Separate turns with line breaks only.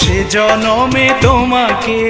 সে জনমে তোমাকে